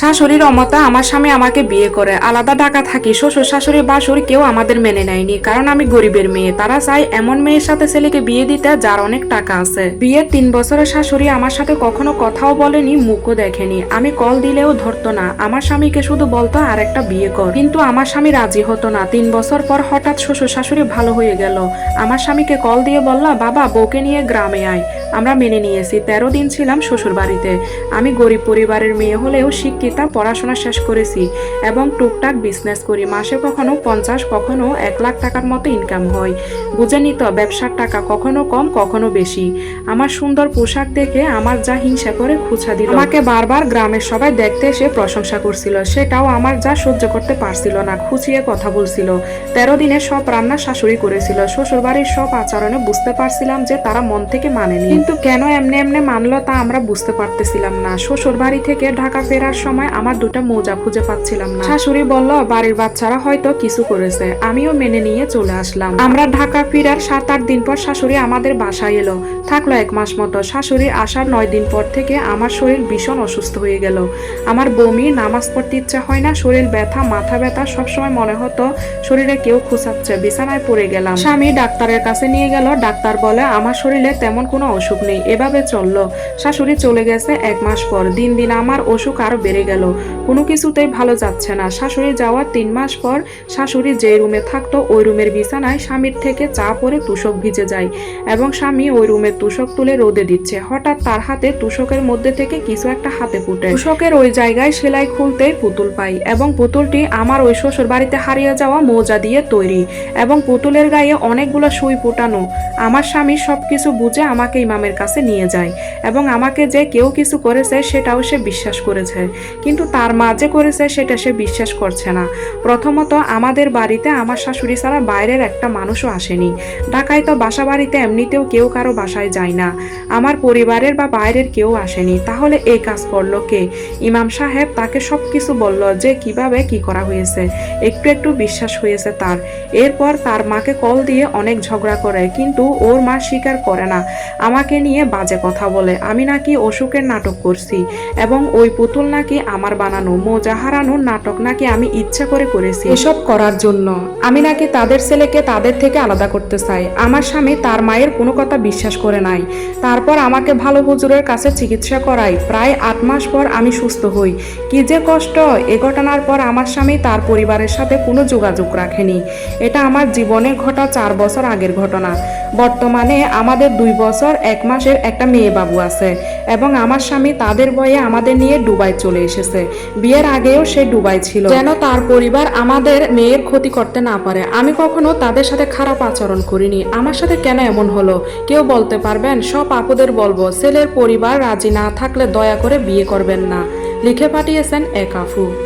শাশুড়ির অমতা আমার স্বামী আমাকে বিয়ে করে। আলাদা টাকা থাকি, শ্বশুর শাশুড়ি বাসুর কেউ আমাদের মেনে নেয়নি। কারণ আমি গরিবের মেয়ে। তারা চায় এমন মেয়ের সাথে ছেলেকে বিয়ে দিতে যার অনেক টাকা আছে। বিয়ের তিন বছরের শাশুড়ি আমার সাথে কখনো কথাও বলেনি, মুখও দেখেনি। আমি কল দিলেও ধরতো না। আমার স্বামীকে শুধু বলতো আর একটা বিয়ে কর। কিন্তু আমার স্বামী রাজি হতো না। তিন বছর পর হঠাৎ শ্বশুর শাশুড়ি ভালো হয়ে গেল। আমার স্বামীকে কল দিয়ে বললা, বাবা, বউকে নিয়ে গ্রামে আয়। আমরা মেনে নিয়েছি। তেরো দিন ছিলাম শ্বশুর বাড়িতে। আমি গরিব পরিবারের মেয়ে হলেও শিক্ষিতা, পড়াশোনা শেষ করেছি এবং টুকটাক বিজনেস করি। মাসে কখনো পঞ্চাশ, কখনো এক লাখ টাকার মতো ইনকাম হয়। বুঝে নিত ব্যবসার টাকা কখনো কম, কখনো বেশি। আমার সুন্দর পোশাক দেখে আমার যা হিংসা করে খুঁচা দিল। আমাকে বারবার গ্রামের সবাই দেখতে এসে প্রশংসা করছিল। সেটাও আমার যা সহ্য করতে পারছিল না, খুঁচিয়ে কথা বলছিল। তেরো দিনে সব রান্না শাশুড়ি করেছিল। শ্বশুর বাড়ির সব আচরণে বুঝতে পারছিলাম যে তারা মন থেকে মানেনি। কিন্তু কেন এমনি এমনি মানলো তা আমরা বুঝতে পারতেছিলাম না। শ্বশুর বাড়ি থেকে ঢাকা ফেরার সময় আমার দুটো মোজা খুঁজে পাচ্ছিলাম না। শাশুড়ি বলল, বাড়ির বাচ্চারা হয়তো কিছু করেছে। আমিও মেনে নিয়ে চলে আসলাম। আমরা ঢাকা ফেরার সাত আট দিন পর শাশুড়ি আমাদের বাসায় এলো। থাকল এক মাস মতো। শাশুড়ি আসার নয় দিন পর থেকে আমার শরীর ভীষণ অসুস্থ হয়ে গেল। আমার বমি, নামাজ পড়তে ইচ্ছা হয় না, শরীর ব্যথা, মাথা ব্যথা, সবসময় মনে হতো শরীরে কেউ খুঁচাচ্ছে। বিছানায় পড়ে গেলাম। স্বামী ডাক্তারের কাছে নিয়ে গেল। ডাক্তার বলে, আমার শরীরে তেমন কোনো অসুখ নেই। এভাবে চলল। শাশুড়ি চলে গেছে এক মাস পর। দিন দিন আমার অসুখ আরও বেড়ে গেল। কোনো কিছুতেই ভালো যাচ্ছে না। শাশুড়ি যাওয়ার তিন মাস পর শাশুড়ি যে রুমে থাকতো, ওই রুমের বিছানায় স্বামীর থেকে চা পরে তুষক ভিজে যায় এবং স্বামী ওই রুমের তুষক তুলে রোদে দিচ্ছে। হঠাৎ তার হাতে তুষকের মধ্যে থেকে কিছু একটা হাতে ফুটে। তুষকের ওই জায়গায় সেলাই খুলতেই পুতুল পাই এবং পুতুলটি আমার ওই শ্বশুর বাড়িতে হারিয়ে যাওয়া মৌজা দিয়ে তৈরি এবং পুতুলের গায়ে অনেকগুলো সুই ফুটানো। আমার স্বামী সবকিছু বুঝে আমাকে ইমামের কাছে নিয়ে যায় এবং আমাকে যে কেউ কিছু করেছে সেটাও সে বিশ্বাস করেছে। কিন্তু তার মা যে করেছে সেটা সে বিশ্বাস করছে না। প্রথমত আমাদের বাড়িতে আমার শাশুড়ি ছাড়া বাইরের একটা মানুষও আসেনি। ঢাকায় তো বাসা বাড়িতে এমনিতেও কেউ কারও বাসায় যায় না। আমার পরিবারের বা বাইরের কেউ আসেনি। তাহলে এই কাজ করল কে? ইমাম সাহেব তাকে সব কিছু বলল যে কীভাবে কি করা হয়েছে। একটু একটু বিশ্বাস হয়েছে তার। এরপর তার মাকে কল দিয়ে অনেক ঝগড়া করে। কিন্তু ওর মা স্বীকার করে না। আমাকে নিয়ে বাজে কথা বলে। আমি নাকি অসুখের নাটক করছি এবং ওই পুতুল নাকি আমার বানানো মোজা হারানোর নাটক নাকি আমি ইচ্ছা করে করেছি। এসব করার জন্য আমি নাকি তাদের ছেলেকে তাদের থেকে আলাদা করতে চাই। আমার স্বামী তার মায়ের কোনো কথা বিশ্বাস করে নাই। তারপর আমাকে ভালো হুজুরের কাছে চিকিৎসা করাই। প্রায় আট মাস পর আমি সুস্থ হই। কি যে কষ্ট! এ ঘটনার পর আমার স্বামী তার পরিবারের সাথে কোনো যোগাযোগ রাখেনি। এটা আমার জীবনে ঘটা চার বছর আগের ঘটনা। বর্তমানে আমাদের দুই বছর, এক মাসের একটা মেয়ে বাবু আছে এবং আমার স্বামী তাদের বয়ে আমাদের নিয়ে দুবাই চলে এসেছে। বিয়ের আগেও সে দুবাই ছিল। যেন তার পরিবার আমাদের মেয়ের ক্ষতি করতে না পারে। আমি কখনো তাদের সাথে খারাপ আচরণ করিনি। আমার সাথে কেন এমন হলো? কেউ বলতে পারবেন, সব আপুদের বলব, ছেলের পরিবার রাজি না থাকলে দয়া করে বিয়ে করবেন না। লিখে পাঠিয়েছেন এক আফু